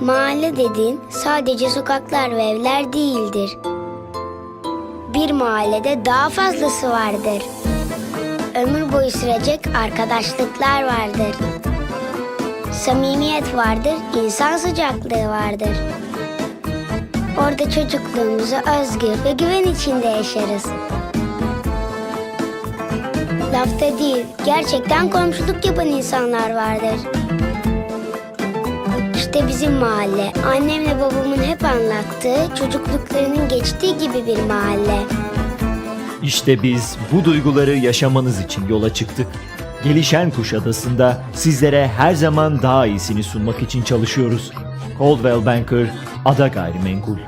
Mahalle dediğin sadece sokaklar ve evler değildir. Bir mahallede daha fazlası vardır. Ömür boyu sürecek arkadaşlıklar vardır. Samimiyet vardır, insan sıcaklığı vardır. Orada çocukluğumuzu özgür ve güven içinde yaşarız. Lafta değil, gerçekten komşuluk yapan insanlar vardır. İşte bizim mahalle, annemle babamın hep anlattığı çocukluklarının geçtiği gibi bir mahalle. İşte biz bu duyguları yaşamanız için yola çıktık. Gelişen Kuşadası'nda sizlere her zaman daha iyisini sunmak için çalışıyoruz. Coldwell Banker, Ada Gayrimenkul.